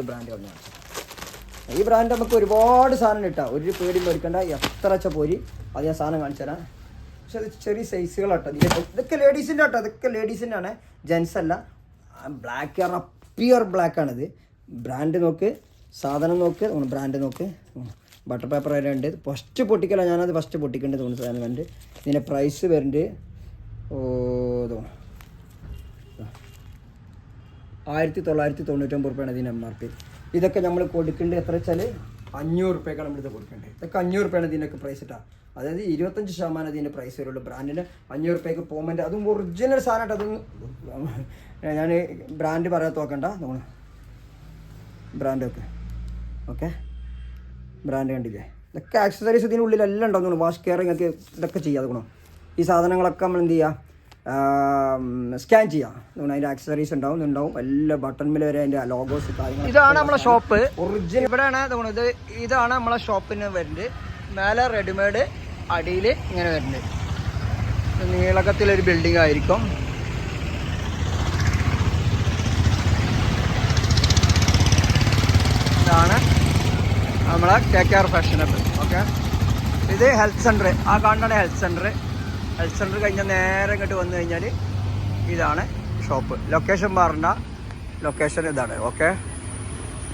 Brand തന്നെയാണ് ഈ brand നമുക്ക് ഒരുപാട് സാധനം കിട്ടാം ഒരു പേടി മേടിക്കണ്ട എത്ര വെച്ച പോരി? അത് ഞാൻ സാധനം കാണിച്ചു തരാം. പക്ഷെ അത് ചെറിയ സൈസുകളാട്ടോ ഇതിന്റെ ഇതൊക്കെ ലേഡീസിന്റെ ആട്ടോ ഇതൊക്കെ ലേഡീസിന്റെ ആണ്. ജെൻസ് അല്ല. ബ്ലാക്ക് ആണ്. പ്യുവർ ബ്ലാക്ക് ആണിത്. ബ്രാൻഡ് നോക്ക്. സാധനം നോക്ക്. ബ്രാൻഡ് നോക്ക്. ബട്ടർ പേപ്പർ വരെ ഉണ്ട് ഫസ്റ്റ് പൊട്ടിക്കല ഞാനത്. ഫസ്റ്റ് പൊട്ടിക്കേണ്ടത് തോന്നുന്നു സാധനം കണ്ട്. ഇതിന്റെ പ്രൈസ് വരുന്നുണ്ട്. ഓ തോന്നുന്നു ആയിരത്തി തൊള്ളായിരത്തി തൊണ്ണൂറ്റൊമ്പത് റുപ്യാണ് ഇതിന് എം ആർ പി ഇതൊക്കെ നമ്മൾ കൊടുക്കേണ്ടത് എത്ര വെച്ചാൽ അഞ്ഞൂറ് റുപ്യക്കാണ് നമ്മളിത് കൊടുക്കേണ്ടത്. ഇതൊക്കെ അഞ്ഞൂറ് റുപ്യാണ് ഇതിനൊക്കെ പ്രൈസ് ഇട്ടാ അതായത് ഇരുപത്തഞ്ച് ശതമാനം ഇതിന്റെ പ്രൈസ് വരുള്ളൂ. ബ്രാൻഡിന് അഞ്ഞൂറ് റുപ്യക്ക് പോകുമ്പോൾ അതും ഒറിജിനൽ സാധനമായിട്ട് അതൊന്നും ഞാൻ ബ്രാൻഡ് പറയാത്ത നോക്കണ്ട നമ്മൾ ബ്രാൻഡ് ഒക്കെ. ഓക്കെ ബ്രാൻഡ് കണ്ടില്ലേ? ഇതൊക്കെ ആക്സസറീസ് ഇതിനുള്ളിൽ എല്ലാം ഉണ്ടാവും വാഷ് കെയർ ഒക്കെ ഇതൊക്കെ ചെയ്യാതെ ഗുണം ഈ സാധനങ്ങളൊക്കെ നമ്മൾ എന്ത് ചെയ്യുക സ്കാൻ ചെയ്യാം. അതിന്റെ ആക്സസറീസ് ഉണ്ടാവും ഉണ്ടാവും എല്ലാ ബട്ടൺമിൽ വരെ അതിന്റെ ലോഗോസ് കാര്യങ്ങൾ ഇതാണ് നമ്മളെ ഷോപ്പ് ഒറിജിനൽ ഇവിടെയാണ് തോന്നുന്നത് ഇതാണ് നമ്മളെ ഷോപ്പിന് വരുന്നത്. മേലെ റെഡിമെയ്ഡ് അടിയിൽ ഇങ്ങനെ വരുന്നുണ്ട് നീളക്കത്തിലൊരു ബിൽഡിംഗ് ആയിരിക്കും. ഇതാണ് നമ്മളെ K K R fashionable okay ഇത് ഹെൽത്ത് സെന്റർ ആ കാണുന്നതാണ് ഹെൽത്ത് സെന്റർ സെന്റർ കഴിഞ്ഞാൽ നേരെ ഇങ്ങോട്ട് വന്നു കഴിഞ്ഞാൽ ഇതാണ് ഷോപ്പ്. ലൊക്കേഷൻ പറഞ്ഞ ലൊക്കേഷൻ ഇതാണ്. ഓക്കെ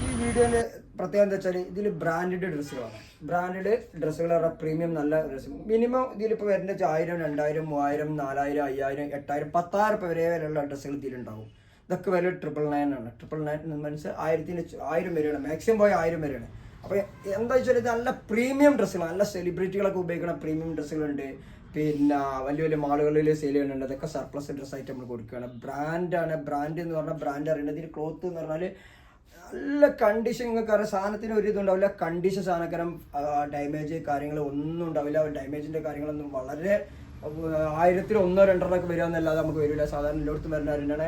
ഈ വീഡിയോയിൽ പ്രത്യേകത എന്താ വെച്ചാൽ ഇതിൽ ബ്രാൻഡഡ് ഡ്രസ്സുകളാണ്. ബ്രാൻഡഡ് ഡ്രസ്സുകൾ പറഞ്ഞാൽ പ്രീമിയം നല്ല ഡ്രസ്സ് മിനിമം ഇതിലിപ്പോൾ വരുന്ന ആയിരം രണ്ടായിരം മൂവായിരം നാലായിരം അയ്യായിരം എട്ടായിരം പത്തായിരം രൂപ വരെ വരെയുള്ള ഡ്രസ്സുകൾ ഇതിലുണ്ടാവും. ഇതൊക്കെ വില ട്രിപ്പിൾ നയൻ ആണ്. ട്രിപ്പിൾ നയൻ മീൻസ് ആയിരത്തിന് ആയിരം വരെയാണ്. മാക്സിമം പോയ ആയിരം വരെയാണ്. അപ്പോൾ എന്താ വെച്ചാൽ ഇത് നല്ല പ്രീമിയം ഡ്രസ്സുകൾ നല്ല സെലിബ്രിറ്റികളൊക്കെ ഉപയോഗിക്കുന്ന പ്രീമിയം ഡ്രസ്സുകളുണ്ട് പിന്നെ വലിയ വലിയ മാളുകളിൽ സെയിൽ ചെയ്യുന്നുണ്ട്. അതൊക്കെ സർപ്ലസ് ഡ്രസ് ആയിട്ട് നമ്മൾ കൊടുക്കുകയാണ്. ബ്രാൻഡാണ് ബ്രാൻഡ് എന്ന് പറഞ്ഞാൽ ബ്രാൻഡ് അറിയേണ്ടത് ഇതിന് ക്ലോത്ത് എന്ന് പറഞ്ഞാൽ നല്ല കണ്ടീഷൻ നിങ്ങൾക്ക് അറിയാം. സാധനത്തിന് ഒരു ഇതുണ്ടാവില്ല കണ്ടീഷൻ സാധനക്കാരം ഡാമേജ് കാര്യങ്ങൾ ഒന്നും ഉണ്ടാവില്ല. ഡാമേജിന്റെ കാര്യങ്ങളൊന്നും വളരെ ആയിരത്തിൽ ഒന്നോ രണ്ടെണ്ണോ ഒക്കെ വരിക എന്നല്ലാതെ നമുക്ക് വരില്ല. സാധാരണ എല്ലായിടത്തും വരുന്ന കാര്യമാണ്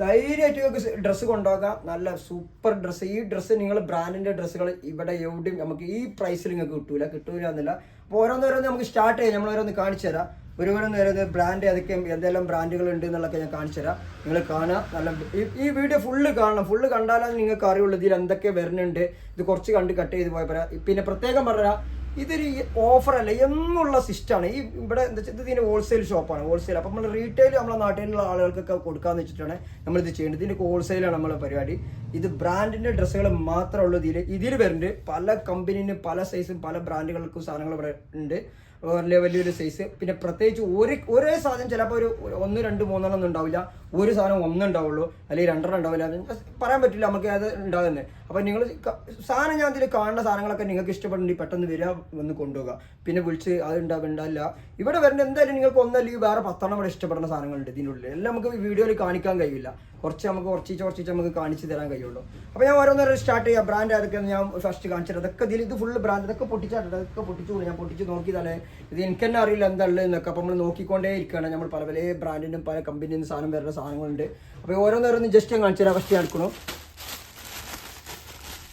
ധൈര്യമായിട്ട് നിങ്ങൾക്ക് ഡ്രസ്സ് കൊണ്ടുപോകാം. നല്ല സൂപ്പർ ഡ്രസ്സ് ഈ ഡ്രസ്സ് നിങ്ങൾ ബ്രാൻഡിന്റെ ഡ്രസ്സുകൾ ഇവിടെ എവിടെയും നമുക്ക് ഈ പ്രൈസിൽ നിങ്ങൾക്ക് കിട്ടൂല. കിട്ടൂല എന്നില്ല. അപ്പോൾ ഓരോന്നോരോന്ന് നമുക്ക് സ്റ്റാർട്ട് ചെയ്യാം. നമ്മൾ ഓരോന്ന് കാണിച്ചു തരാം. ഓരോന്ന് ഓരോന്ന് ബ്രാൻഡ് ഏതൊക്കെ എന്തെല്ലാം ബ്രാൻഡുകൾ ഉണ്ട് എന്നുള്ളതൊക്കെ ഞാൻ കാണിച്ചു തരാം. നിങ്ങൾ കാണുക. നല്ല ഈ- വീഡിയോ ഫുള്ള് കാണണം. ഫുള്ള് കണ്ടാലാണ് നിങ്ങൾക്ക് അറിയുള്ളൂ ഇതിൽ എന്തൊക്കെ വരുന്നുണ്ട്. ഇത് കുറച്ച് കണ്ട് കട്ട് ചെയ്ത് പോയ പോരാ. പിന്നെ പ്രത്യേകം പറഞ്ഞാൽ ഇതൊരു ഓഫറല്ല എന്നുള്ള സിസ്റ്റമാണ് ഈ ഇവിടെ എന്താ വെച്ചാൽ ഇതിന് ഹോൾസെയിൽ ഷോപ്പാണ് ഹോൾസെയിൽ അപ്പം നമ്മൾ റീറ്റെയിൽ നമ്മളെ നാട്ടിലുള്ള ആളുകൾക്കൊക്കെ കൊടുക്കാന്ന് വെച്ചിട്ടാണ് നമ്മളിത് ചെയ്യേണ്ടത് ഇതിന്റെ ഹോൾസെയിലാണ് നമ്മളെ പരിപാടി. ഇത് ബ്രാൻഡിന്റെ ഡ്രസ്സുകൾ മാത്രമേ ഉള്ളൂ ഇതിൽ ഇതിൽ വരുന്നുണ്ട്. പല കമ്പനിന് പല സൈസും പല ബ്രാൻഡുകൾക്കും സാധനങ്ങൾ ഇവിടെ ഉണ്ട്. വലിയ വലിയൊരു സൈസ് പിന്നെ പ്രത്യേകിച്ച് ഒരു ഒരേ സാധനം ചിലപ്പോൾ ഒരു ഒന്ന് രണ്ട് മൂന്നെണ്ണം ഉണ്ടാവില്ല. ഒരു സാധനം ഒന്നും ഉണ്ടാവുള്ളൂ. അല്ലെങ്കിൽ രണ്ടെണ്ണം ഉണ്ടാവില്ല. പറയാൻ പറ്റില്ല. നമുക്ക് അത് ഉണ്ടാകുന്നത് അപ്പോൾ നിങ്ങൾ സാധനം ഞാൻ ഇതിൽ കാണുന്ന സാധനങ്ങളൊക്കെ നിങ്ങൾക്ക് ഇഷ്ടപ്പെടുന്നുണ്ടെങ്കിൽ പെട്ടെന്ന് വരിക വന്ന് കൊണ്ടുപോകുക പിന്നെ വിളിച്ച് അത് ഉണ്ടാവും ഉണ്ടാവില്ല ഇവിടെ വരുന്ന എന്തായാലും നിങ്ങൾക്ക് ഒന്നല്ലെങ്കിൽ വേറെ പത്തെണ്ണം ഇവിടെ ഇഷ്ടപ്പെടുന്ന സാധനങ്ങളുണ്ട് ഇതിനുള്ളിൽ. എല്ലാം നമുക്ക് വീഡിയോയിൽ കാണിക്കാൻ കഴിയില്ല. കുറച്ച് നമുക്ക് കുറച്ച് ചോർച്ചിച്ച് നമുക്ക് കാണിച്ചു തരാൻ കഴിയുള്ളൂ. അപ്പോൾ ഞാൻ ഓരോന്നോരോ സ്റ്റാർട്ട് ചെയ്യാം. ബ്രാൻഡ് ഏതൊക്കെയാണ് ഞാൻ ഫസ്റ്റ് കാണിച്ചത് അതൊക്കെ ഇതിൽ ഇത് ഫുള്ള് ബ്രാൻഡ് ഇതൊക്കെ പൊട്ടിച്ചാട്ടുണ്ട് അതൊക്കെ പൊട്ടിച്ചു ഞാൻ പൊട്ടിച്ച് നോക്കിയതാണ് ഇത് എനിക്ക് തന്നെ അറിയില്ല എന്താ ഉള്ളത് എന്നൊക്കെ. അപ്പോൾ നമ്മൾ നോക്കിക്കൊണ്ടേ ഇരിക്കുകയാണ്. നമ്മൾ പല പല ബ്രാൻഡിനും പല കമ്പനിയിൽ നിന്ന് സാധനം വരുന്ന സാധനങ്ങളുണ്ട്. അപ്പോൾ ഓരോന്നോരോന്ന് ജസ്റ്റ് ഞാൻ കാണിച്ചു തരാം ഫസ്റ്റ് എടുക്കണം.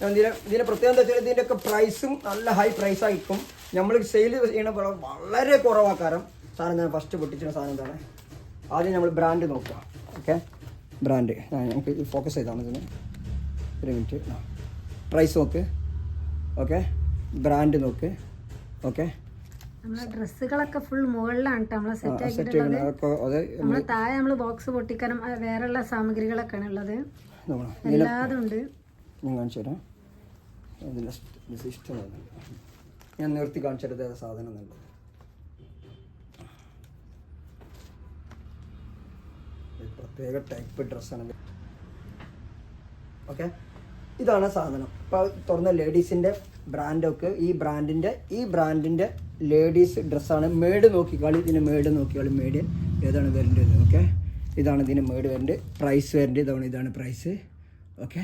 ഇതിന്റെ ഇതിന്റെ പ്രത്യേകത എന്താ വെച്ചാൽ ഇതിന്റെ ഒക്കെ പ്രൈസും നല്ല ഹൈ പ്രൈസ് ആയിരിക്കും. നമ്മൾ സെയിൽ ചെയ്യണ വളരെ കുറവാക്കാരം സാധനം ഞാൻ ഫസ്റ്റ് പൊട്ടിച്ചിരുന്ന സാധനം എന്താണ് ആദ്യം നമ്മൾ ബ്രാൻഡ് നോക്കുക. ഓക്കെ ബ്രാൻഡ് നമുക്ക് ഫോക്കസ് ചെയ്താൽ മതി ഇതിന്. ഒരു മിനിറ്റ് പ്രൈസ് നോക്ക്. ഓക്കെ ബ്രാൻഡ് നോക്ക്. ഓക്കെ ഡ്രസ്സുകളൊക്കെ ഫുൾ മുകളിലാണ് നമ്മളെ സെറ്റ് ആക്കിയിട്ടുള്ളത്. നമ്മളെ താഴെ നമ്മൾ ബോക്സ് പൊട്ടിക്കാനും വേറെയുള്ള സാമഗ്രികളൊക്കെയാണ് ഉള്ളത്. നോക്കണം എല്ലാതും ഉണ്ട്. ഞാൻ കാണിച്ചു തരാം. ഞാൻ നിർത്തി ഏതാ സാധനം എന്നുള്ളത് ഒരു പ്രത്യേക ടൈപ്പ് ഡ്രസ്സാണ് ഓക്കെ ഇതാണ് സാധനം. ഇപ്പോൾ തുറന്ന ലേഡീസിന്റെ ബ്രാൻഡൊക്കെ ഈ ബ്രാൻഡിന്റെ ഈ ബ്രാൻഡിന്റെ ലേഡീസ് ഡ്രസ്സാണ് മേഡ് നോക്കിക്കാളി ഇതിന് മേഡ് നോക്കിക്കാളി മേഡ് ഏതാണ് വരേണ്ടത്? ഓക്കെ ഇതാണ് ഇതിന് മേഡ് വരേണ്ടത്. പ്രൈസ് വരേണ്ടത്. ഇതാണ് ഇതാണ് പ്രൈസ് ഓക്കെ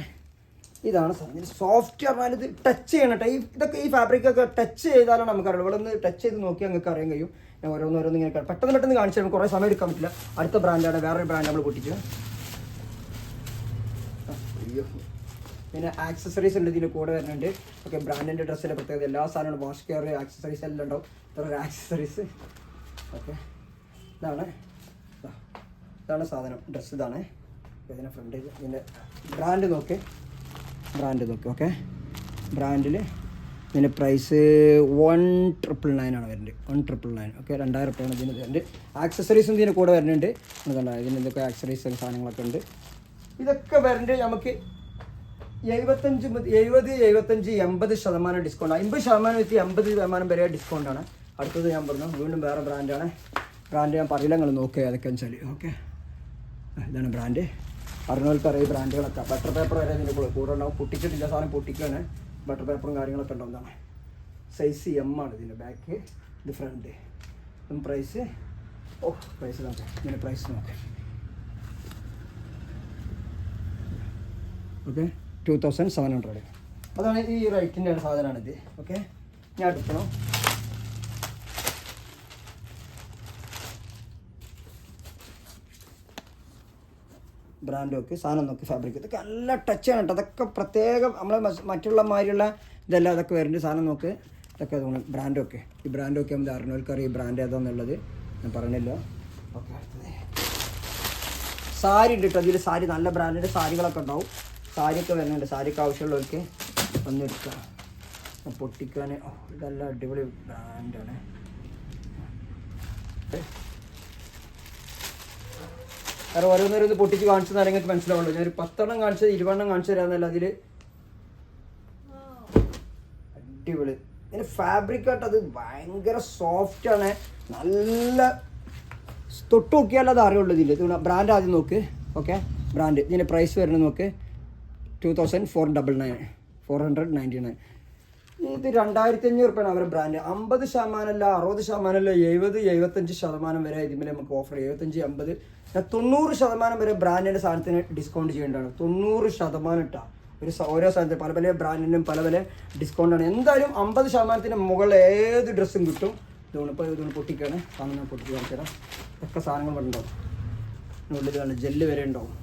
ഇതാണ് സാധനം. സോഫ്റ്റ് പറഞ്ഞാൽ ഇത് ടച്ച് ചെയ്യണം കേട്ടോ ഈ ഇതൊക്കെ ഈ ഫാബ്രിക് ഒക്കെ ടച്ച് ചെയ്താലാണ് നമുക്കറിയാം ഇവിടെ ഒന്ന് ടച്ച് ചെയ്ത് നോക്കിയാൽ നിങ്ങൾക്ക് അറിയാൻ കഴിയും. ഞാൻ ഓരോന്നോരോന്ന് ഇങ്ങനെ കാ- പെട്ടെന്ന് പെട്ടെന്ന് കാണിച്ചു തരും. കുറേ സമയം എടുക്കാൻ പറ്റില്ല. അടുത്ത ബ്രാൻഡാണ് വേറൊരു ബ്രാൻഡ് നമ്മൾ പൊട്ടിച്ചു. പിന്നെ ആക്സസറീസ് ഉണ്ട്. ഇതിന്റെ കൂടെ വരുന്നുണ്ട്. ഓക്കെ ബ്രാൻഡിന്റെ ഡ്രസ്സിന്റെ പ്രത്യേകത. എല്ലാ സാധനവും വാഷ് കെയർ ആക്സസറീസ് എല്ലാം ഉണ്ടാവും. ഇത്ര ആക്സസറീസ് ഓക്കെ. ഇതാണ്. ഇതാണ് സാധനം. ഡ്രസ്സ് ഇതാണ്. ഇതിന്റെ ഫ്രണ്ട് ഇതിന്റെ ബ്രാൻഡ് നോക്ക്. ബ്രാൻഡ് നോക്കി ഓക്കെ ബ്രാൻഡിൽ ഇതിന്റെ പ്രൈസ് വൺ ട്രിപ്പിൾ നയൻ ആണ് വരുന്നത്. വൺ ട്രിപ്പിൾ നയൻ ഓക്കെ രണ്ടായിരം റുപ്യാണ് ഇതിന് വരുന്നത്. ആക്സസറീസും ഇതിന്റെ കൂടെ വരുന്നുണ്ട്. കണ്ടോ ഇതിന് എന്തൊക്കെ ആക്സസറീസ് സാധനങ്ങളൊക്കെ ഉണ്ട്. ഇതൊക്കെ വരുന്നുണ്ട് നമുക്ക് എഴുപത്തഞ്ച് എഴുപത് എഴുപത്തഞ്ച് എൺപത് ശതമാനം ഡിസ്കൗണ്ട് അമ്പത് ശതമാനം എത്തി എൺപത് ശതമാനം വരെ ഡിസ്കൗണ്ടാണ് അടുത്തത് ഞാൻ പറഞ്ഞു വീണ്ടും വേറെ ബ്രാൻഡാണ് ബ്രാൻഡ് ഞാൻ പറയില്ല നിങ്ങൾ നോക്കുക ഏതൊക്കെയാണെന്ന് വെച്ചാൽ ഓക്കെ ഇതാണ് ബ്രാൻഡ് അറിയാം ഈ ബ്രാൻഡുകളൊക്കെ. ബട്ടർ പേപ്പർ വരെ ഇതിന്റെ കൂടെ കൂടെ ഉണ്ടാവും. പൊട്ടിച്ചിട്ടില്ല സാധനം പൊട്ടിക്കുകയാണ് ബട്ടർ പേപ്പറും കാര്യങ്ങളൊക്കെ ഉണ്ടാവുന്നതാണ് സൈസ് എം ആണ് ഇതിന്റെ ബാക്ക് ഇത് ഫ്രണ്ട് പ്രൈസ് ഓ പ്രൈസ് നോക്കാം ഇതിന്റെ പ്രൈസ് നോക്കാം. Okay two thousand seven hundred അതാണ് ഈ റേറ്റിന്റെ സാധനമാണിത്. ഓക്കെ ഞാൻ എടുക്കണം ബ്രാൻഡ് നോക്കി സാധനം നോക്കി ഫാബ്രിക് ഇതൊക്കെ നല്ല ടച്ചാണ് കേട്ടോ അതൊക്കെ പ്രത്യേകം നമ്മൾ മറ്റുള്ള മാതിരിയുള്ള ഇതെല്ലാം അതൊക്കെ വരുന്നുണ്ട് സാധനം നോക്ക്. ഇതൊക്കെ ബ്രാൻഡോ ഒക്കെ. ഈ ബ്രാൻഡൊക്കെ നമ്മൾ അറിഞ്ഞവർക്കറിയാം ഈ ബ്രാൻഡ് ഏതാന്നുള്ളത് ഞാൻ പറഞ്ഞില്ല. ഓക്കെ അടുത്തത്. സാരി ഉണ്ട് കേട്ടോ അതിൽ സാരി നല്ല ബ്രാൻഡിന്റെ സാരികളൊക്കെ ഉണ്ടാവും. സാരിയൊക്കെ വരുന്നുണ്ട്. സാരിക്ക് ആവശ്യമുള്ളവർക്ക് ഒന്ന് എടുക്കാം. പൊട്ടിക്കാൻ ഇതെല്ലാം അടിപൊളി ബ്രാൻഡാണ് കാരണം ഓരോന്നോരോന്ന് പൊട്ടിച്ച് കാണിച്ചു തരാൻ നിങ്ങൾക്ക് മനസ്സിലാവുള്ളൂ. ഞാൻ ഒരു പത്തെണ്ണം കാണിച്ചത് ഇരുപതെണ്ണം കാണിച്ചു തരാമെന്നല്ല അതിൽ അടിപൊളി. ഇതിന് ഫാബ്രിക് ആയിട്ട് അത് ഭയങ്കര സോഫ്റ്റ് ആണ്. നല്ല തൊട്ട് നോക്കിയാൽ അത് അറിയുള്ളൂ ഇതിൽ ബ്രാൻഡ് ആദ്യം നോക്ക്. ഓക്കെ ബ്രാൻഡ് ഇതിന്റെ പ്രൈസ് വരുന്നത് നോക്ക്. Two thousand four double nine four hundred ninety nine ഇത് രണ്ടായിരത്തി അഞ്ഞൂറ് റുപ്യാണ് അവരുടെ ബ്രാൻഡ് അമ്പത് ശതമാനമല്ല അറുപത് ശതമാനമല്ല എഴുപത് എഴുപത്തഞ്ച് ശതമാനം വരെ ഇതിൽ നമുക്ക് ഓഫർ എഴുപത്തഞ്ച് അമ്പത് ഞാൻ തൊണ്ണൂറ് ശതമാനം വരെ ബ്രാൻഡിന്റെ സാധനത്തിന് ഡിസ്കൗണ്ട് ചെയ്യേണ്ടതാണ്. തൊണ്ണൂറ് ശതമാനം ഇട്ടാ. ഒരു ഓരോ സാധനത്തിന് പല പല ബ്രാൻഡിനും പല പല ഡിസ്കൗണ്ടാണ് എന്തായാലും അമ്പത് ശതമാനത്തിന് മുകളിൽ ഏത് ഡ്രസ്സും കിട്ടും. ഇതുകൊണ്ട് ഇപ്പോൾ ഇതുകൊണ്ട് പൊട്ടിക്കാണ്. സാധനം ഞാൻ പൊട്ടിച്ച് കാണിച്ചു ഒക്കെ സാധനങ്ങൾ ഉണ്ടാവും. ഉള്ളിൽ കാണും ജെല്ല് വരെ ഉണ്ടാവും.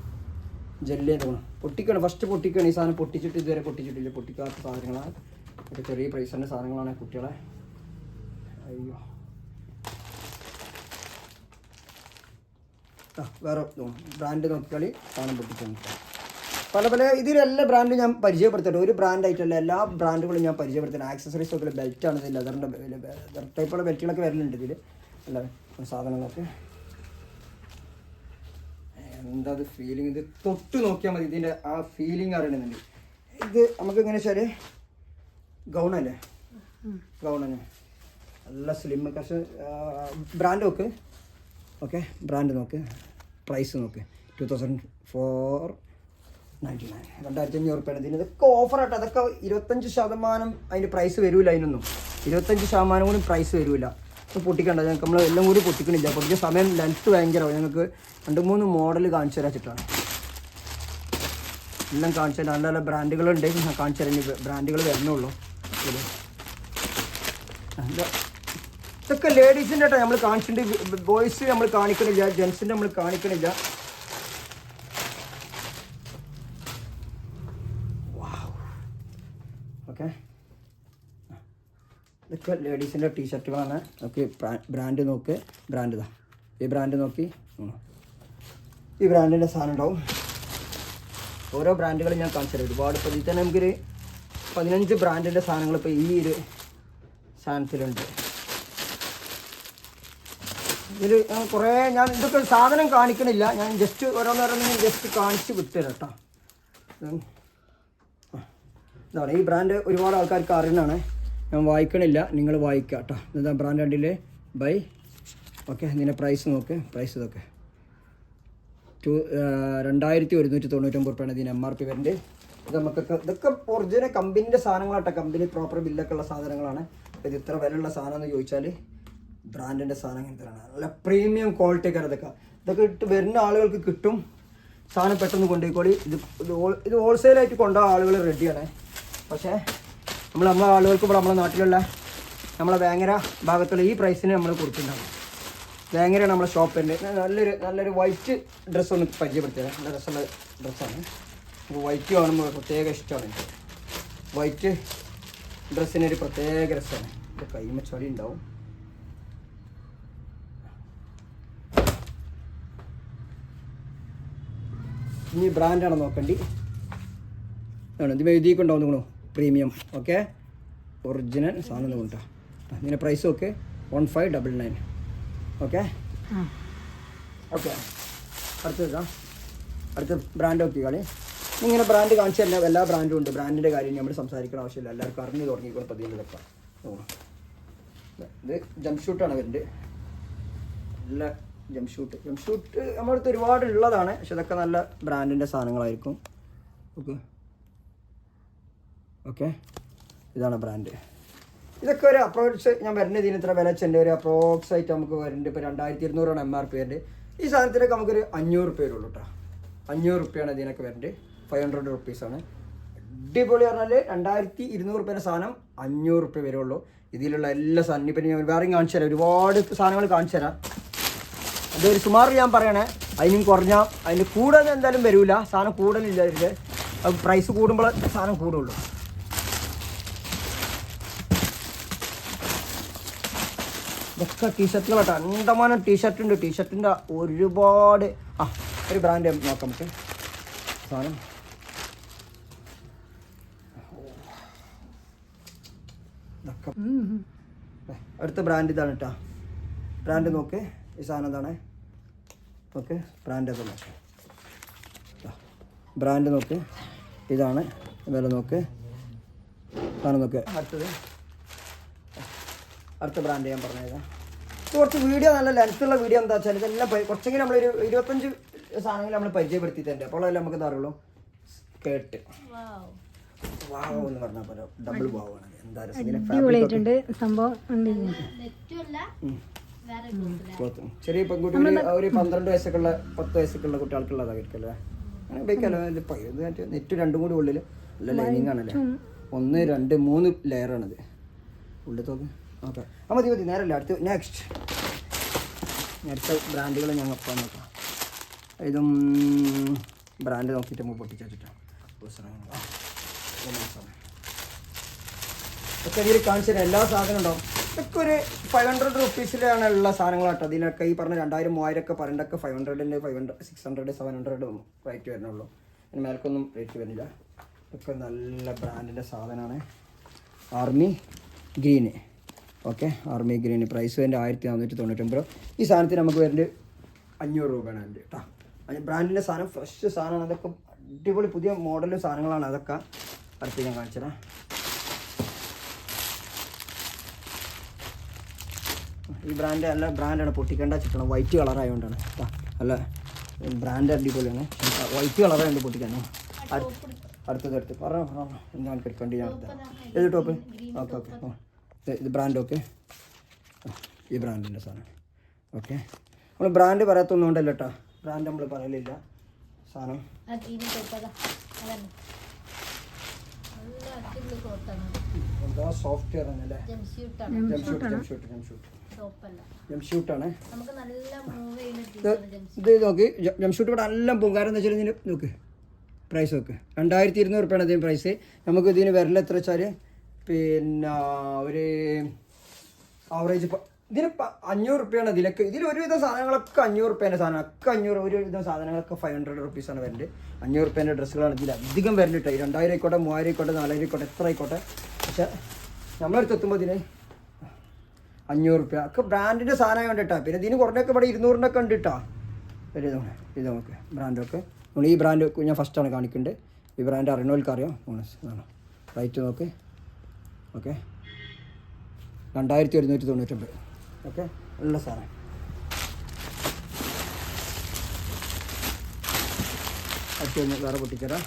ജെല്ലേ തോന്നും പൊട്ടിക്കണം. ഫസ്റ്റ് പൊട്ടിക്കണം. ഈ സാധനം പൊട്ടിച്ചിട്ട് ഇതുവരെ പൊട്ടിച്ചിട്ടില്ല. പൊട്ടിക്കാത്ത സാധനങ്ങളാണ്. ഒക്കെ ചെറിയ പ്രൈസിന്റെ സാധനങ്ങളാണ് കുട്ടികളെ. അയ്യോ. വേറെ ബ്രാൻഡ് നോക്കിക്കളി സാധനം പൊട്ടിക്കാൻ പല പല ഇതിലെല്ലാ ബ്രാൻഡും ഞാൻ പരിചയപ്പെടുത്തട്ടെ ഒരു ബ്രാൻഡായിട്ടല്ല എല്ലാ ബ്രാൻഡുകളും ഞാൻ പരിചയപ്പെടുത്തണം ആക്സസറീസ് ഒക്കെ ബെൽറ്റാണ് ഇതിൽ ലെതറിന്റെ ലെതർ ടൈപ്പുള്ള ബെൽറ്റുകളൊക്കെ വരുന്നുണ്ട് ഇതിൽ അല്ല? സാധനങ്ങളൊക്കെ. എന്താ ഫീലിംഗ് ഇത് തൊട്ട് നോക്കിയാൽ മതി. ഇതിന്റെ ആ ഫീലിംഗ് അറിയണമെന്നുണ്ട് ഇത് നമുക്ക് എങ്ങനെ വെച്ചാൽ ഗൗണല്ലേ? ഗൗണന്. നല്ല സ്ലിം കുറച്ച് ബ്രാൻഡ് നോക്ക്. ഓക്കെ ബ്രാൻഡ് നോക്ക്. പ്രൈസ് നോക്ക്. Two thousand four ninety nine രണ്ടായിരത്തി അഞ്ഞൂറ് റുപ്യാണ്. ഇതിന് ഇതൊക്കെ ഓഫറായിട്ട് അതൊക്കെ ഇരുപത്തഞ്ച് ശതമാനം അതിന്റെ പ്രൈസ് വരില്ല അതിനൊന്നും. ഇരുപത്തഞ്ച് ശതമാനം കൂടി പ്രൈസ് വരില്ല ഇപ്പോൾ പൊട്ടിക്കണ്ട. ഞങ്ങൾക്ക് നമ്മൾ എല്ലാം കൂടി പൊട്ടിക്കണില്ല. പൊട്ടിച്ച സമയം ലെങ്ത്ത് ഭയങ്കരമാണ് ഞങ്ങൾക്ക് രണ്ട് മൂന്ന് മോഡൽ കാണിച്ചു തരാൻ വെച്ചിട്ടാണ് എല്ലാം കാണിച്ചു തരാം. നല്ല നല്ല ബ്രാൻഡുകളുണ്ട് കാണിച്ചു തരാം. ബ്രാൻഡുകൾ വരുന്നുള്ളൂ. ഇതൊക്കെ ലേഡീസിന്റെ കേട്ടോ നമ്മൾ കാണിച്ചിട്ടുണ്ട് ബോയ്സ് നമ്മൾ കാണിക്കണില്ല. ജെൻസിന്റെ നമ്മൾ കാണിക്കണില്ല. ഓക്കെ ഇതൊക്കെ ലേഡീസിന്റെ ടീഷർട്ടുകളാണ് ഓക്കെ ബ്രാൻഡ് നോക്ക്. ബ്രാൻഡ് ഇതാ. ഈ ബ്രാൻഡ് നോക്കി. ഈ ബ്രാൻഡിന്റെ സാധനം ഉണ്ടാവും. ഓരോ ബ്രാൻഡുകളും ഞാൻ കാണിച്ചു തരാം ഒരുപാട് ഇതിൽ തന്നെ നമുക്കൊരു പതിനഞ്ച് ബ്രാൻഡിന്റെ സാധനങ്ങൾ ഇപ്പോൾ ഈ ഒരു സാധനത്തിലുണ്ട്. ഇതിൽ കുറേ ഞാൻ ഇതൊക്കെ സാധനം കാണിക്കണില്ല. ഞാൻ ജസ്റ്റ് ഓരോന്നോരോന്ന് ജസ്റ്റ് കാണിച്ച് വിട്ടുതരാം കേട്ടോ എന്താ പറയുക ഈ ബ്രാൻഡ് ഒരുപാട് ആൾക്കാർക്ക് അറിയണതാണ് ഞാൻ വായിക്കണില്ല. നിങ്ങൾ വായിക്കുക കേട്ടോ എന്താ ബ്രാൻഡ് കണ്ടില്ലേ? ബൈ. ഓക്കെ ഇതിന്റെ പ്രൈസ് നോക്ക്. പ്രൈസ് ഇതൊക്കെ. ടു രണ്ടായിരത്തി ഒരുന്നൂറ്റി തൊണ്ണൂറ്റൊമ്പത് റുപ്യാണ് ഇതിന് എം ആർ പി വരുന്നത്. ഇത് നമുക്കൊക്കെ ഇതൊക്കെ ഒറിജിനൽ കമ്പനീന്റെ സാധനങ്ങളാട്ടോ. കമ്പനി പ്രോപ്പർ ബില്ലൊക്കെ ഉള്ള സാധനങ്ങളാണ്. ഇത് ഇത്ര വിലയുള്ള സാധനം എന്ന് ചോദിച്ചാൽ ബ്രാൻഡിന്റെ സാധനം ഇങ്ങനത്തെയാണ് നല്ല പ്രീമിയം ക്വാളിറ്റി ഒക്കെ ഇതൊക്കെ. ഇതൊക്കെ ഇട്ട് വരുന്ന ആളുകൾക്ക് കിട്ടും. സാധനം പെട്ടെന്ന് കൊണ്ടുപോയിക്കോളി. ഇത് ഇത് ഇത് ഹോൾസെയിലായിട്ട് കൊണ്ടുപോകാൻ ആളുകൾ റെഡിയാണ് പക്ഷേ നമ്മൾ നമ്മളെ ആളുകൾക്ക് ഇവിടെ നമ്മളെ നാട്ടിലുള്ള നമ്മളെ വേങ്ങര ഭാഗത്തുള്ള ഈ പ്രൈസിന് നമ്മൾ കൊടുക്കുന്നുണ്ടാവും വേങ്ങരയാണ് നമ്മളെ ഷോപ്പിന്റെ നല്ലൊരു നല്ലൊരു വൈറ്റ് ഡ്രസ്സ് ഒന്ന് പരിചയപ്പെടുത്തിയത് നല്ല രസമുള്ള ഡ്രസ്സാണ് വൈറ്റ് കാണുമ്പോൾ പ്രത്യേക ഇഷ്ടമാണ്. എനിക്ക് വൈറ്റ് ഡ്രസ്സിന് ഒരു പ്രത്യേക രസമാണ്. എന്റെ കൈമ ചളി ഉണ്ടാവും. ഇനി ബ്രാൻഡാണ് നോക്കണ്ടി? ആണ് ഇത് എഴുതിയിട്ടുണ്ടാവും നിങ്ങളോ പ്രീമിയം ഓക്കെ ഒറിജിനൽ സാധനം കൊണ്ടാ ഇതിന്റെ പ്രൈസ് ഒക്കെ one five double nine okay okay അടുത്തതാ അടുത്ത ബ്രാൻഡ് ഒക്കെ കളി ഇങ്ങനെ ബ്രാൻഡ് കാണിച്ച എല്ലാ എല്ലാ ബ്രാൻഡും ഉണ്ട്. ബ്രാൻഡിന്റെ കാര്യം നമ്മൾ സംസാരിക്കണ ആവശ്യമില്ല. എല്ലാവർക്കും അറിഞ്ഞു തുടങ്ങിക്കൂടെ പതിയിൽ വെക്കാം ഇത് ജംപ് വരുന്നത് നല്ല ജംപ് ഷൂട്ട് നമ്മുടെ അടുത്ത് ഒരുപാട് ഉള്ളതാണ്. പക്ഷെ ഇതൊക്കെ നല്ല ബ്രാൻഡിന്റെ സാധനങ്ങളായിരിക്കും. ഓക്കെ. ഓക്കെ. ഇതാണ് ബ്രാൻഡ് ഇതൊക്കെ ഒരു അപ്രോക്സ് ഞാൻ വരുന്ന ഇതിന് ഇത്ര വില ചെന്റെ ഒരു അപ്രോക്സ് ആയിട്ട് നമുക്ക് വരുന്നുണ്ട് ഇപ്പോൾ രണ്ടായിരത്തി ഇരുന്നൂറാണ് എം ആർ പി വരുന്നത് ഈ സാധനത്തിനൊക്കെ നമുക്കൊരു അഞ്ഞൂറ് രൂപ വരുള്ളൂ കേട്ടോ. അഞ്ഞൂറ് റുപ്യാണ് ഇതിനൊക്കെ വരുന്നത് ഫൈവ് ഹൺഡ്രഡ് റുപ്പീസാണ് അടിപൊളി പറഞ്ഞാൽ രണ്ടായിരത്തി ഇരുന്നൂറ് റുപ്യേന്റെ സാധനം അഞ്ഞൂറ് റുപ്യ വരുള്ളൂ. ഇതിലുള്ള എല്ലാ സാധനം ഇപ്പം ഞാൻ വേറെയും കാണിച്ചു തരാം. ഒരുപാട് സാധനങ്ങൾ കാണിച്ചു തരാം. അതൊരു സുമാർ ഞാൻ പറയണേ അതിനും കുറഞ്ഞ അതിന് കൂടുതൽ എന്തായാലും വരില്ല സാധനം കൂടുതലില്ല ഇതിൽ. പ്രൈസ് കൂടുമ്പോൾ സാധനം കൂടുള്ളൂ. ഇതൊക്കെ ടീഷർട്ടുകളാട്ടോ അണ്ടമാനം ടീഷർട്ട് ഉണ്ട്. ടീഷർട്ടിന്റെ ഒരുപാട് ആ ഒരു ബ്രാൻഡ് നോക്കാം നമുക്ക്. സാധനം. അടുത്ത ബ്രാൻഡ് ഇതാണ് കേട്ടോ ബ്രാൻഡ് നോക്ക്. ഈ സാധനം എന്താണ്? നോക്ക്. ബ്രാൻഡ് ഒക്കെ നോക്ക്. ബ്രാൻഡ് നോക്ക്. ഇതാണ്. വില നോക്ക്. സാധനം നോക്ക്. അടുത്തത്. അടുത്ത ബ്രാൻഡ് ഞാൻ പറഞ്ഞേക്കാം കുറച്ച് വീഡിയോ നല്ല ലെൻത്തുള്ള വീഡിയോ എന്താ വെച്ചാൽ ഇതെല്ലാം കുറച്ചെങ്കിലും നമ്മളൊരു ഇരുപത്തഞ്ച് സാധനങ്ങൾ നമ്മൾ പരിചയപ്പെടുത്തിയിട്ടുണ്ട്. അതെല്ലാം നമുക്ക് എന്താ അറിയുള്ളൂ കേട്ട്. വാവ് എന്ന് പോലെ ഡബിൾ വാവാണ്. എന്താ അടിപൊളിയായിട്ടുണ്ട് സംഭവം. ചെറിയ പെൺകുട്ടികൾ ഒരു പന്ത്രണ്ട് വയസ്സൊക്കെയുള്ള പത്ത് വയസ്സൊക്കെയുള്ള അല്ലേ അങ്ങനെ ഉപയോഗിക്കാലോ. ഇത് നെറ്റ് രണ്ടും കൂടി ഉള്ളിൽ നല്ല ലൈനിങ് ആണല്ലേ? ഒന്ന് രണ്ട് മൂന്ന് ലെയർ ആണിത്. ഉള്ളിൽ തോക്ക്. ഓക്കെ. ആ മതി മതി. നേരല്ല. അടുത്ത് നെക്സ്റ്റ് അടുത്ത ബ്രാൻഡുകൾ ഞങ്ങൾ അപ്പം നോക്കാം. ഇതും ബ്രാൻഡ് നോക്കിയിട്ട് നമുക്ക് പൊട്ടിച്ച് വെച്ചിട്ടാണ് ഒക്കെ ഇതിൽ കാണിച്ചു തരാം. എല്ലാ സാധനം ഉണ്ടാവും. ഇതൊക്കെ ഒരു ഫൈവ് ഹൺഡ്രഡ് റുപ്പീസിലാണ് ഉള്ള സാധനങ്ങളാട്ടോ. അതിലൊക്കെ ഈ പറഞ്ഞ രണ്ടായിരം മൂവായിരം ഒക്കെ പറയണ്ടൊക്കെ five ഹൺഡ്രഡിന്റെ five hundred six hundred seven hundred rate വരുന്നുള്ളൂ. അതിന് മേൽക്കൊന്നും റേറ്റ് വരുന്നില്ല. ഇതൊക്കെ നല്ല ബ്രാൻഡിന്റെ സാധനമാണ് army green okay army green price വരുന്നത് ആയിരത്തി നാനൂറ്റി തൊണ്ണൂറ്റൊമ്പത് ഈ സാധനത്തിന് നമുക്ക് വരുന്നത് അഞ്ഞൂറ് രൂപയാണ് അതിന്റെ കേട്ടോ ബ്രാൻഡിന്റെ സാധനം ഫ്രഷ് സാധനമാണ്. അതൊക്കെ അടിപൊളി പുതിയ മോഡലും സാധനങ്ങളാണ് അതൊക്കെ. അടുത്ത് ഞാൻ കാണിച്ചുതരാം ഈ ബ്രാൻഡ് നല്ല ബ്രാൻഡാണ് പൊട്ടിക്കേണ്ട ചിട്ടണം വൈറ്റ് ട്ടാ. നല്ല ബ്രാൻഡ് അടിപൊളിയാണ്. വൈറ്റ് കളറായതുകൊണ്ട് പൊട്ടിക്കാനോ അടുത്തത് അടുത്ത് പറഞ്ഞോ പറഞ്ഞോ ഞാൻ എടുക്കേണ്ടി ഞാൻ. ഏത് ടോപ്പ് ഓക്കെ ഓക്കെ ഓ ഇത് ബ്രാൻഡ് ഓക്കെ ഈ ബ്രാൻഡിന്റെ സാധനം. ഓക്കെ നമ്മൾ ബ്രാൻഡ് പറയാത്തൊന്നും ഉണ്ടല്ലോ കേട്ടോ ബ്രാൻഡ് നമ്മൾ പറയലില്ല. സാധനം. എന്താ സോഫ്റ്റ്വെയർ ആണല്ലേ ജംഷൂട്ട് ജംഷൂട്ട് ജംഷൂട്ട് ജംഷൂട്ടാണ് നല്ല ഇത് നോക്ക്. ജംഷൂട്ട് ഇവിടെ എല്ലാം പൊങ്കാരം എന്ന് വെച്ചാൽ ഇതിന് നോക്ക്. പ്രൈസ് നോക്ക്. രണ്ടായിരത്തി ഇരുന്നൂറ് റുപ്യാണ് ഇതിന് പ്രൈസ് നമുക്ക് ഇതിന് എത്ര വെച്ചാൽ പിന്നെ ഒരു ആവറേജ് ഇതിന് അഞ്ഞൂറ് റുപ്യാണ് ഇതിലൊക്കെ. ഇതിൽ ഒരുവിധം സാധനങ്ങളൊക്കെ അഞ്ഞൂറ് റുപ്യേന്റെ സാധനം. ഒക്കെ അഞ്ഞൂറ് ഒരുവിധം സാധനങ്ങളൊക്കെ ഫൈവ് ഹൺഡ്രഡ് റുപ്പീസാണ് വരുന്നത്. അഞ്ഞൂറ് റുപ്യേന്റെ ഡ്രസ്സുകളാണ് ഇതിൽ അധികം വരുന്നത് ഈ രണ്ടായിരം ആയിക്കോട്ടെ മൂവായിരം ആയിക്കോട്ടെ നാലായിരം ആയിക്കോട്ടെ എത്ര ആയിക്കോട്ടെ. പക്ഷെ നമ്മളടുത്ത് എത്തുമ്പോൾ ഇതിന് അഞ്ഞൂറ് റുപ്യ ഒക്കെ ബ്രാൻഡിന്റെ സാധനം കണ്ടിട്ടാ പിന്നെ ഇതിന് കുറഞ്ഞൊക്കെ ഇവിടെ ഇരുന്നൂറിന്റെ ഒക്കെ ഉണ്ട് കേട്ടോ ഒരു ഇത്. ഇത് നമുക്ക് ബ്രാൻഡൊക്കെ നമ്മൾ ഈ ബ്രാൻഡ് ഞാൻ ഫസ്റ്റാണ് കാണിക്കുന്നുണ്ട് ഈ ബ്രാൻഡ് അറിയണവർക്ക് അറിയാം. റൈറ്റ് നോക്ക്. ഓക്കെ. രണ്ടായിരത്തി ഒരുന്നൂറ്റി തൊണ്ണൂറ്റൊമ്പത്. ഓക്കെ? ഉള്ള സാധനം. അടുത്ത് കഴിഞ്ഞ് വേറെ പൊട്ടിച്ചേരാം.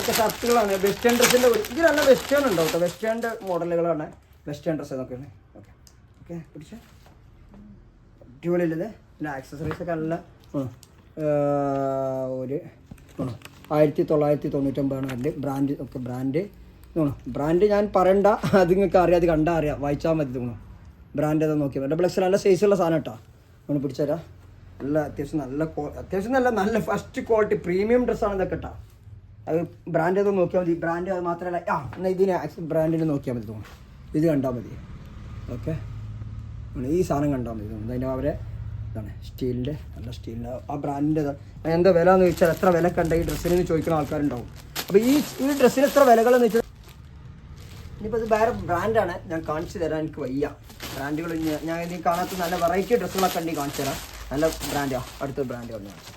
ഒക്കെ ഷർട്ടുകളാണ്. വെസ്റ്റേൺ ഡ്രസ്സിന്റെ ഇതിലെല്ലാം വെസ്റ്റേൺ ഉണ്ടാവും കേട്ടോ? വെസ്റ്റേൺ മോഡലുകളാണ്. വെസ്റ്റേൺ ഡ്രസ്സ് എന്നൊക്കെയാണ് ഓക്കെ. ഓക്കെ പിടിച്ച. അടിപൊളിയല്ലേ പിന്നെ ആക്സസറീസ് ഒക്കെ നല്ല ഒരു. ആയിരത്തി തൊള്ളായിരത്തി തൊണ്ണൂറ്റൊമ്പതാണ് അതിന്റെ ബ്രാൻഡ് ഒക്കെ ബ്രാൻഡ് ബ്രാൻഡ് ഞാൻ പറയണ്ട. അത് നിങ്ങൾക്ക് അറിയാം അത് കണ്ടാൽ അറിയാം. വായിച്ചാൽ മതി തോന്നുന്നു ബ്രാൻഡ് ഏതാ നോക്കിയാൽ ഡബിൾ എക്സ് നല്ല സൈസുള്ള സാധനം കേട്ടോ നമ്മൾ പിടിച്ചുതരാം നല്ല അത്യാവശ്യം നല്ല അത്യാവശ്യം നല്ല നല്ല ഫസ്റ്റ് ക്വാളിറ്റി പ്രീമിയം ഡ്രസ്സാണ് ഇതൊക്കെ കേട്ടോ അത് ബ്രാൻഡ് ഏതോ നോക്കിയാൽ മതി. ബ്രാൻഡ് അത് മാത്രമല്ല ആ എന്നാൽ ഇതിന് ബ്രാൻഡിന് നോക്കിയാൽ മതി തോന്നുന്നു. ഇത് കണ്ടാൽ മതി. ഓക്കെ ഈ സാധനം കണ്ടാൽ മതി തോന്നുന്നു. അതിന്റെ അവരെ ഇതാണ്. സ്റ്റീലിന്റെ നല്ല സ്റ്റീലിന്റെ ആ ബ്രാൻഡിന്റെ എന്താ വില എന്ന് ചോദിച്ചാൽ എത്ര വില കണ്ട ഈ ഡ്രസ്സിന് ചോദിക്കുന്ന ആൾക്കാരുണ്ടാവും. അപ്പോൾ ഈ ഈ ഡ്രസ്സിന് എത്ര വിലകളെന്ന് വെച്ചാൽ ഇനിയിപ്പോൾ ഇത് വേറെ ബ്രാൻഡാണ് ഞാൻ കാണിച്ചു തരാൻ എനിക്ക് വയ്യ. ബ്രാൻഡുകൾ ഞാൻ ഇനി കാണാത്ത നല്ല വെറൈറ്റി ഡ്രസ്സുകളൊക്കെ ഉണ്ട് കാണിച്ചു തരാം. നല്ല ബ്രാൻഡാ അടുത്ത ബ്രാൻഡ് കാണിച്ചു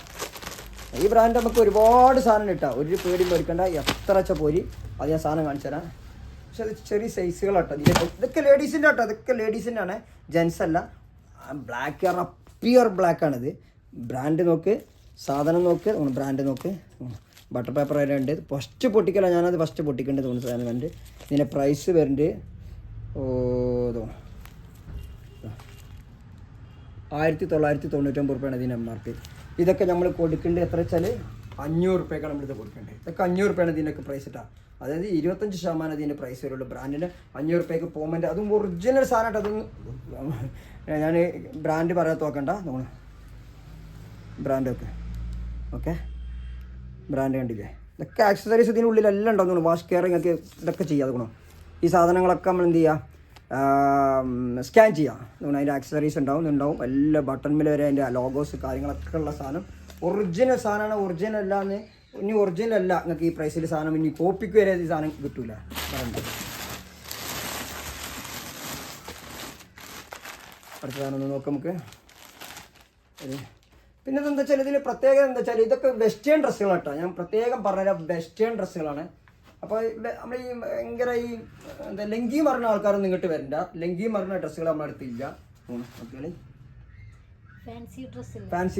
ഈ ബ്രാൻഡ് നമുക്ക് ഒരുപാട് സാധനം കിട്ടാം ഒരു പേടി മേടിക്കണ്ട എത്ര വെച്ച പോരി? അത് ഞാൻ സാധനം കാണിച്ചു തരാം. പക്ഷെ അത് ചെറിയ സൈസുകളാട്ടോ ഇതിന്റെ ഇതൊക്കെ ലേഡീസിന്റെ ആട്ടോ ഇതൊക്കെ ലേഡീസിന്റെ ആണ്. ജെൻസ് അല്ല. ബ്ലാക്ക് പ്യുവർ ബ്ലാക്ക് ആണിത്. ബ്രാൻഡ് നോക്ക് സാധനം നോക്ക് ബ്രാൻഡ് നോക്ക്. ബട്ടർ പേപ്പർ വരെ ഉണ്ട്. ഫസ്റ്റ് പൊട്ടിക്കല. ഞാനത് ഫസ്റ്റ് പൊട്ടിക്കേണ്ടത് തോന്നുന്നു സാധനം ഉണ്ട് ഇതിന്റെ പ്രൈസ് വരുന്നുണ്ട്. ഓ ഇതോ. ആയിരത്തി തൊള്ളായിരത്തി തൊണ്ണൂറ്റൊമ്പത് റുപ്യാണ് ഇതിന്റെ എം ആർ പി ഇതൊക്കെ നമ്മൾ കൊടുക്കേണ്ടത് എത്ര വെച്ചാൽ അഞ്ഞൂറ് റുപ്യക്കാണ് നമ്മളിത് കൊടുക്കേണ്ടത്. ഇതൊക്കെ അഞ്ഞൂറ് റുപ്യാണ് ഇതിന്റെയൊക്കെ പ്രൈസ് ഇട്ടാ അതായത് ഇരുപത്തഞ്ച് ശതമാനം ഇതിന്റെ പ്രൈസ് വരുള്ളൂ. ബ്രാൻഡിന് അഞ്ഞൂറ് റുപ്യക്ക് പോകുമ്പോൾ അതും ഒറിജിനൽ സാധനമായിട്ട് അതൊന്നും ഞാൻ ബ്രാൻഡ് പറയാത്ത നോക്കണ്ട നമ്മൾ ബ്രാൻഡൊക്കെ ഓക്കെ ബ്രാൻഡ് കണ്ടില്ലേ? ഇതൊക്കെ ആക്സസറീസ് ഇതിനുള്ളിലെല്ലാം ഉണ്ടാകുന്നു വാഷ് കെയറിങ് ഒക്കെ ഇതൊക്കെ ചെയ്യാതെ ഗുണം ഈ സാധനങ്ങളൊക്കെ നമ്മൾ എന്ത് ചെയ്യുക സ്കാൻ ചെയ്യാം. അതുകൊണ്ട് അതിന്റെ ആക്സസറീസ് ഉണ്ടാവും ഉണ്ടാവും എല്ലാ ബട്ടൺമിൽ വരെ അതിന്റെ ലോഗോസ് കാര്യങ്ങളൊക്കെ ഉള്ള സാധനം. ഒറിജിനൽ സാധനമാണ്. ഒറിജിനൽ അല്ല എന്ന് ഇനി ഒറിജിനൽ അല്ല. നിങ്ങൾക്ക് ഈ പ്രൈസിൽ സാധനം ഇനി കോപ്പിക്ക് വരെ ഈ സാധനം കിട്ടൂല. പറയണ്ട അടുത്ത സാധനം ഒന്ന് നോക്കാം നമുക്ക്. പിന്നെ എന്താ വെച്ചാൽ ഇതിൽ പ്രത്യേകത എന്താ വെച്ചാൽ ഇതൊക്കെ വെസ്റ്റേൺ ഡ്രസ്സുകളാണ് കേട്ടോ ഞാൻ പ്രത്യേകം പറഞ്ഞുതരാം വെസ്റ്റേൺ ഡ്രസ്സുകളാണ് അപ്പോൾ നമ്മൾ ഈ ഭയങ്കര ഈ എന്താ ലങ്കി മറന്ന ആൾക്കാരൊന്നും ഇങ്ങോട്ട് വരണ്ട. ലങ്കി മറന്ന ഡ്രസ്സുകൾ നമ്മുടെ അടുത്തില്ല ഓക്കെ ഫാൻസി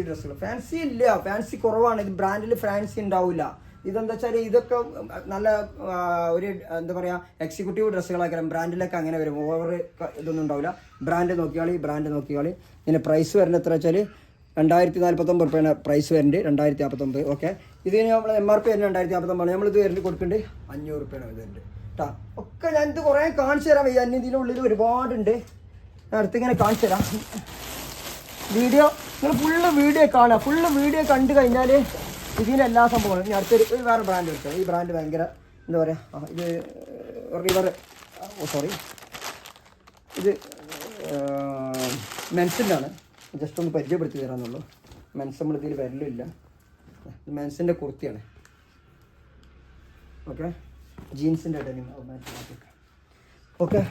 ഡ്രസ്സുകൾ ഫാൻസി ഇല്ല? ഫാൻസി കുറവാണ്. ഇത് ബ്രാൻഡിൽ ഫാൻസി ഉണ്ടാവില്ല ഇതെന്താ വെച്ചാൽ ഇതൊക്കെ നല്ല ഒരു എന്താ പറയുക എക്സിക്യൂട്ടീവ് ഡ്രസ്സുകളൊക്കെ ബ്രാൻഡിലൊക്കെ അങ്ങനെ വരും. ഓവർ ഇതൊന്നും ഉണ്ടാവില്ല ബ്രാൻഡ് നോക്കിയാളി ബ്രാൻഡ് നോക്കിയാളി ഇതിന് പ്രൈസ് വരുന്നത് എത്ര വെച്ചാൽ രണ്ടായിരത്തി നാൽപ്പത്തൊമ്പത് റുപ്യാണ് പ്രൈസ് വരുന്നുണ്ട്. രണ്ടായിരത്തി നാൽപ്പത്തൊമ്പത് ഓക്കെ ഇതിന് നമ്മൾ എം ആർ പി വരുന്നത് രണ്ടായിരത്തി നാൽപ്പത്തൊമ്പത് നമ്മളിത് വരുന്നത് കൊടുക്കുന്നുണ്ട് അഞ്ഞൂറ് റുപ്യാണ് വരുന്നുണ്ട്. കേട്ടോ ഒക്കെ ഞാൻ ഇത് കുറേ കാണിച്ചു തരാം. വയ്യ അന്യ ഉള്ളിൽ ഒരുപാടുണ്ട്. ഞാൻ അടുത്തിങ്ങനെ കാണിച്ചു തരാം. വീഡിയോ നിങ്ങൾ ഫുള്ള് വീഡിയോ കാണുക. ഫുള്ള് വീഡിയോ കണ്ടു കഴിഞ്ഞാൽ ഇതിന് എല്ലാ സംഭവങ്ങളും. ഞാൻ അടുത്തൊരു ഒരു വേറെ ബ്രാൻഡ് എടുക്കാം. ഈ ബ്രാൻഡ് ഭയങ്കര എന്താ പറയുക ഇത് റിവർ ഓ സോറി ഇത് മെൻസിന്റെ ആണ് ജസ്റ്റ് ഒന്ന് പരിചയപ്പെടുത്തി തരാമെന്നുള്ളൂ മെൻസ് നമ്മൾ ഇതിൽ വരലില്ല. മെൻസിന്റെ കുർത്തിയാണ്. Okay ജീൻസിന്റെ denim okay